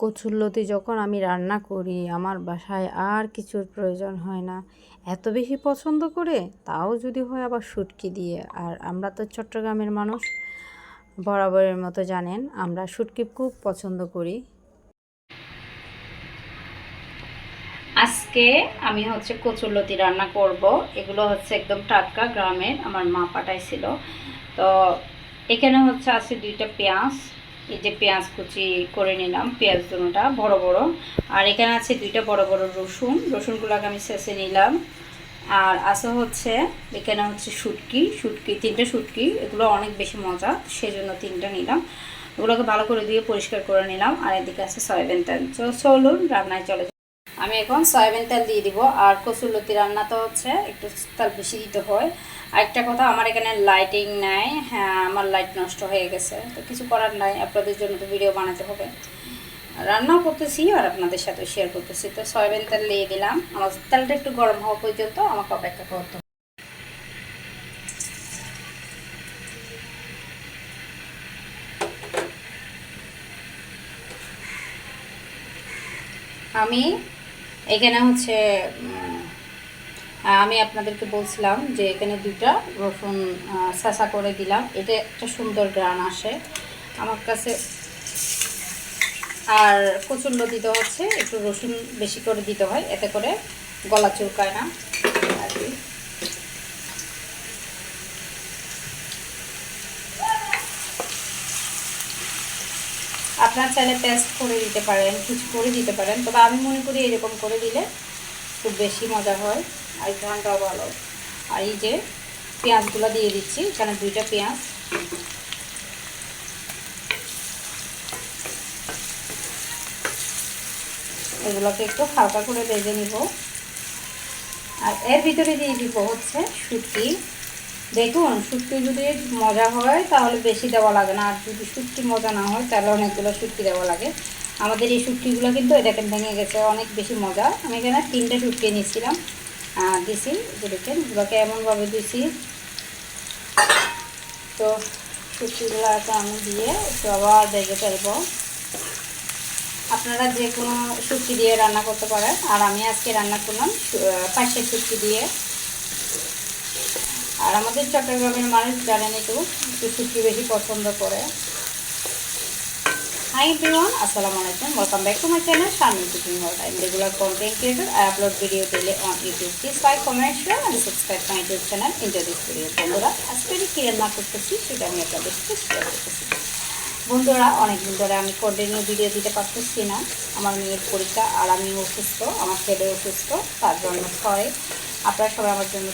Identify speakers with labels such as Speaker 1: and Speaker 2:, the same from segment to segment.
Speaker 1: কচুরলতি যখন আমি রান্না করি, আমার বাসায় আর কিছুর প্রয়োজন হয় না। এত বেশি পছন্দ করে তাও যদি হয় আবার শুটকি দিয়ে। আর আমরা তো চট্টগ্রামের মানুষ, বরাবরের মতো জানেন, আমরা শুটকি খুব পছন্দ করি। আজকে আমি হচ্ছে কচুরলতি রান্না করব। এগুলো হচ্ছে একদম টাটকা গ্রামের, আমার মা পাঠাইছিল। তো এখানে হচ্ছে আছে দুইটা পেঁয়াজ এই যে পেঁয়াজ কুচি করে নিলাম, পেঁয়াজ দুটো বড় বড়। আর এখানে আছে দুইটা বড় বড় রসুন। রসুনগুলোকে আমি শেষে নিলাম। আর আছে হচ্ছে, এখানে হচ্ছে শুটকি। শুটকি, তিনটে শুটকি। এগুলো অনেক বেশি মজা, সেজন্য তিনটা নিলাম। ওগুলোকে ভালো করে দিয়ে পরিষ্কার করে নিলাম। আর এদিকে আছে সয়াবিন তেল। চলুন, রান্নায় চলে। আমি এখন সয়াবিন তেল দিয়ে দিব। আর কচুরলতি রান্না তো হচ্ছে, একটু তেল বেশি দিতে হয়। আরেকটা কথা, আমার এখানে লাইটিং নাই। হ্যাঁ আমার লাইট নষ্ট হয়ে গেছে। তো কিছু করার নাই, আপনাদের জন্য তো ভিডিও বানাতে হবে। রান্নাও করতেছি আর আপনাদের সাথে শেয়ার করতেছি। তো সয়াবিন তেল দিয়ে দিলাম। আমার তেলটা একটু গরম হওয়া পর্যন্ত আমাকে অপেক্ষা করতে। আমি এখানে হচ্ছে আমি আপনাদেরকে বলছিলাম যে এখানে দুটা রসুন সাসা করে দিলাম। এটা একটা সুন্দর গ্রান আসে। আমার কাছে আর কচুন্ড দিতে হচ্ছে, একটু রসুন বেশি করে দিতে হয়, এতে করে গলা চুলকায় না। আর আপনার চাইলে পেস্ট করে দিতে পারেন, কিছু করে দিতে পারেন। তবে আমি মনে করি এরকম করে দিলে খুব বেশি মজা হয়। আর ঘ্রানটাও ভালো। আর এই যে পেঁয়াজগুলো দিয়ে দিচ্ছি, এখানে দুইটা পেঁয়াজ। এগুলোকে একটু হালকা করে ভেজে নিব। আর এর ভিতরে দিয়ে দিব হচ্ছে শুটকি। দেখুন, শুটকি যদি মজা হয়, তাহলে বেশি দেওয়া লাগে না। আর যদি শুটকি মজা না হয়, তাহলে অনেকগুলো শুটকি দেওয়া লাগে। আমাদের এই শুটকিগুলো কিন্তু দেখেন, ভেঙে গেছে। অনেক বেশি মজা। আমি এখানে তিনটে শুটকি নিয়েছিলাম দিছি দেখেন, এগুলোকে এমনভাবে দিছি। তো শুটকিগুলো আমি দিয়ে একটু আবার দেখে ফেলব। আপনারা যে কোনো শুটকি দিয়ে রান্না করতে পারেন। আর আমি আজকে রান্না করলাম পাশের শুটকি দিয়ে। আর আমাদের চট্টগ্রামের মানুষ জানেন একটু একটু শুটকি বেশি পছন্দ করে। হাই এভরিওয়ান আসসালামু আলাইকুম। Welcome back to my channel Sharmin cooking world I regular content creator I upload video daily on YouTube. Please like, comment, share and subscribe my YouTube channel. Enjoy this video. বন্ধুরা আজকে কী রান্না করতেছি সেটা আমি আপনাদের সাথে শেয়ার করতেছি। বন্ধুরা অনেকদিন ধরে আমি কন্টিনিউ ভিডিও দিতে পারতেছি না। আমার মেয়ের পরীক্ষা আর আমি অসুস্থ আমার ছেলে অসুস্থ তার জন্য সরি আপনারা সবাই আমার জন্য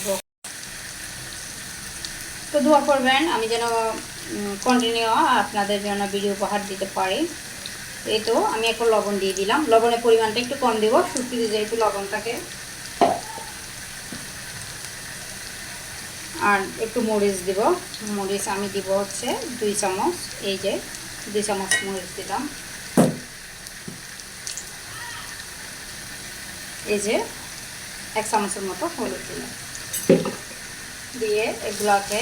Speaker 1: তো দোয়া করবেন, আমি যেন কন্টিনিউ আপনাদের জন্য ভিডিও উপহার দিতে পারি। এই তো, আমি এখন লবণ দিয়ে দিলাম। লবণের পরিমাণটা একটু কম দেবো শুকিয়ে যেহেতু লবণ থাকে আর একটু মরিচ দিব। মরিচ আমি দিব হচ্ছে দুই চামচ, এই যে দুই চামচ মরিচ দিলাম। এই যে এক চামচের মতো হলুদ দিলাম। দিয়ে এগুলোকে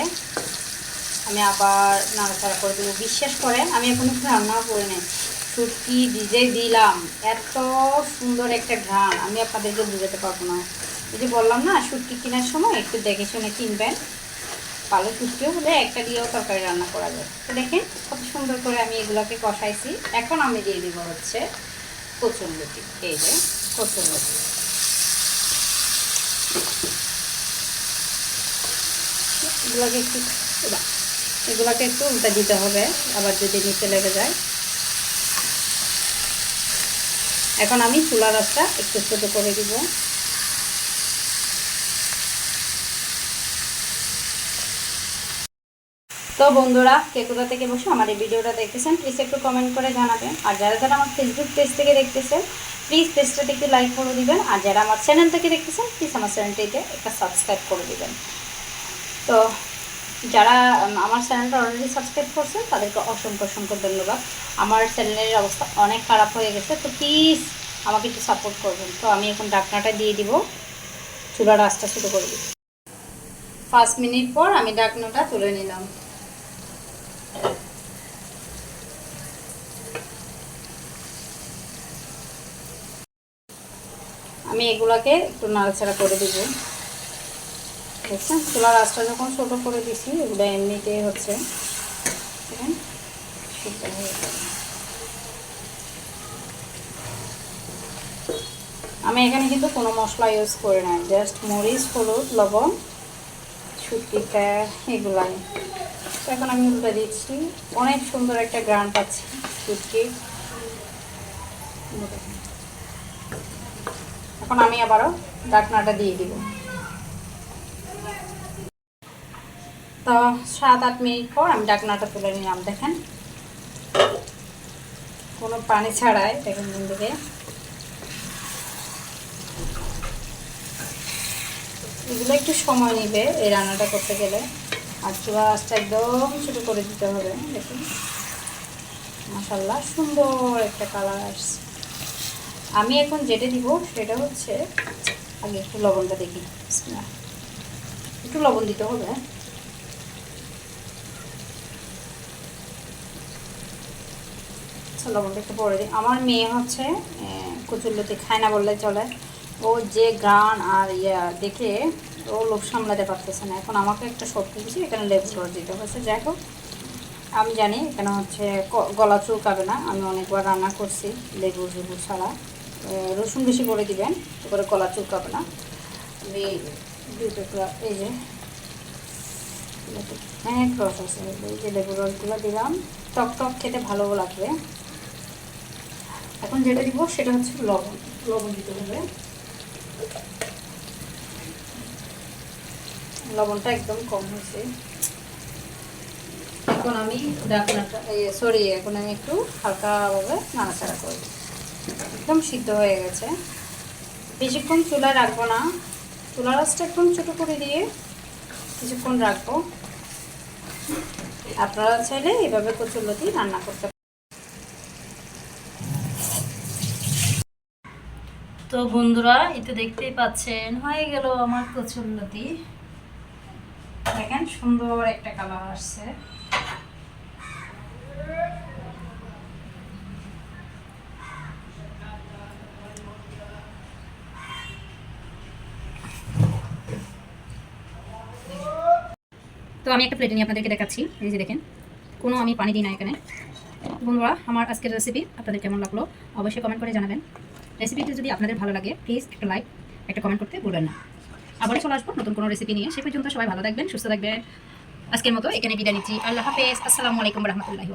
Speaker 1: আমি আবার নাড়াচাড়া করে দেবো। বিশ্বাস করেন, আমি এখনও রান্নাও করে নেই। শুটকি ভিজে দিলাম। এত সুন্দর একটা ঘ্রাণ, আমি আপনাদেরকে বুঝাতে পারব না। এই যে বললাম না, শুটকি কেনার সময় একটু দেখে শুনে কিনবেন। ভালো শুটকিও বলে একটা দিয়েও তরকারি রান্না করা যায়। তো দেখেন, কত সুন্দর করে আমি এগুলোকে কষাইছি। এখন আমি দিয়ে দিব হচ্ছে কচুরলতি এই যে কচুরলতি এগুলোকে একটু এগুলোকে একটু উল্টা দিতে হবে, আবার যদি নিচে লেগে যায়। এখন আমি চুলা রাসটা একটু ছোটো করে দিব। তো বন্ধুরা, কে কোথা থেকে বসে আমার এই ভিডিওটা দেখতেছেন প্লিজ একটু কমেন্ট করে জানাবেন। আর যারা যারা আমার ফেসবুক পেজ থেকে দেখতেছেন প্লিজ পেজটাতে একটু লাইক করে দিবেন। আর যারা আমার চ্যানেল থেকে দেখতেছেন প্লিজ আমার চ্যানেলটিতে একটা সাবস্ক্রাইব করে দিবেন। তো যারা আমার চ্যানেলটা অলরেডি সাবস্ক্রাইব করছেন তাদেরকে অসংখ্য অসংখ্য ধন্যবাদ। আমার চ্যানেলের অবস্থা অনেক খারাপ হয়ে গেছে, তো প্লিজ আমাকে একটু সাপোর্ট করবেন। তো আমি এখন ডাকনাটা দিয়ে দিব। চুলার আঁচটা শুরু করে দিব পাঁচ মিনিট পর আমি ডাকনাটা তুলে নিলাম। আমি এগুলাকে একটু নাড়াচাড়া করে দিব। দেখছেন চুলার আঁচটা যখন ছোটো করে দিছি, এগুলো এমনিতেই হচ্ছে। হয়ে। আমি এখানে কিন্তু কোনো মশলা ইউজ করি না জাস্ট মরিচ, হলুদ, লবণ শুটকিটা এগুলাই। এখন আমি উল্টে দিচ্ছি। অনেক সুন্দর একটা গ্রান পাচ্ছি শুটকি এখন আমি আবারও ডাকনাটা দিয়ে দিব। তো সাত, আট মিনিট পর আমি ডাকনাটা তুলে নিলাম, দেখেন। কোনো পানি ছাড়াই, দেখেন দিকে এগুলো একটু সময় নেবে এই রান্নাটা করতে গেলে। আর চুলা একদম ছোটো করে দিতে হবে, দেখুন। মাসাল্লাহ সুন্দর একটা কালার আসছে। আমি এখন যেটা দিব সেটা হচ্ছে, আগে একটু লবণটা দেখি। একটু লবণ দিতে হবে লবণটা একটু পরে দিই। আমার মেয়ে হচ্ছে কচুরলতি খায় না বললে চলে। ও যে গান আর ইয়া দেখে ও লোক সামলাতে পারতেছে না। এখন আমাকে একটা সত্যি দিয়েছি, এখানে লেবু রস দিতে হচ্ছে যাই হোক, আমি জানি এখানে হচ্ছে গলা চুলকাবে না। আমি অনেকবার রান্না করছি লেবু লেবু ছাড়া। রসুন বেশি করে দিবেন তো করে গলা চুলকাবে না। আমি দুই টুকরা এই যে অনেক রস আছে এই যে লেবু রসগুলো দিলাম। টক টক খেতে ভালো লাগবে। এখন যেটা দিব সেটা হচ্ছে লবণ লবণ দিতে হবে। লবণটা একদম কম হয়েছে। এখন আমি ডাকনাটা সরি এখন আমি একটু হালকাভাবে নাড়াচাড়া করি। একদম সিদ্ধ হয়ে গেছে। বেশিক্ষণ চুলায় রাখব না। চুলা আঁচটা একদম ছোটো করে দিয়ে কিছুক্ষণ রাখব। আপনারা চাইলে এভাবে কচুরলতি রান্না করতে তো বন্ধুরা তো দেখতেই পাচ্ছেন, হয়ে গেল আমার কচুরলতি দেখেন, সুন্দর একটা কালার আসছে। তো আমি একটা প্লেটে নিয়ে আপনাদেরকে দেখাচ্ছি। এই যে দেখেন, কোনো আমি পানি দিই না এখানে। বন্ধুরা, আমার আজকের রেসিপি আপনাদের কেমন লাগল? অবশ্যই কমেন্ট করে জানাবেন। রেসিপিটি যদি আপনাদের ভালো লাগে প্লিজ একটা লাইক একটা কমেন্ট করতে ভুলবেন না। আবারও চলে আসব নতুন কোনো রেসিপি নিয়ে। সে পর্যন্ত সবাই ভালো থাকবেন, সুস্থ থাকবেন। আজকের মতো এখানে বিদায় নিচ্ছি। আল্লাহ হাফেজ। আসসালামু আলাইকুম রহমতুল্লাহি